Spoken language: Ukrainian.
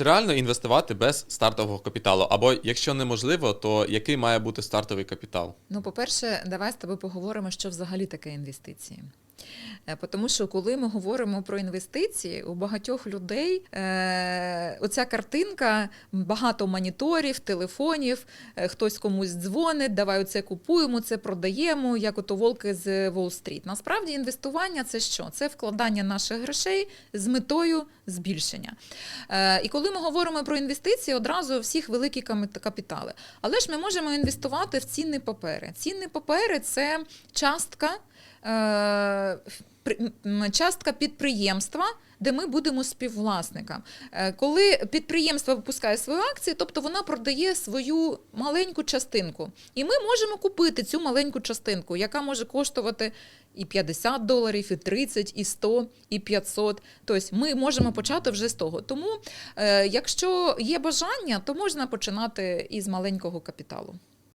Чи реально інвестувати без стартового капіталу? Або якщо неможливо, то який має бути стартовий капітал? Ну, по-перше, давай з тобою поговоримо, що взагалі таке інвестиції. Е, Тому що коли ми говоримо про інвестиції, у багатьох людей е, оця картинка, багато моніторів, телефонів, е, хтось комусь дзвонить, давай оце купуємо, це продаємо, як ото волки з Уолл-стріт. Насправді інвестування це що? Це вкладання наших грошей з метою збільшення. І коли ми говоримо про інвестиції, одразу всіх великі капітали. Але ж ми можемо інвестувати в цінні папери. Цінні папери це частка, е, частка підприємства. Де ми будемо співвласником. Е, Коли підприємство випускає свої акції, тобто вона продає свою маленьку частинку. І ми можемо купити цю маленьку частинку, яка може коштувати і 50 доларів, і 30, і 100, і 500. Тобто ми можемо почати вже з того. Тому, е, якщо є бажання, то можна починати із маленького капіталу.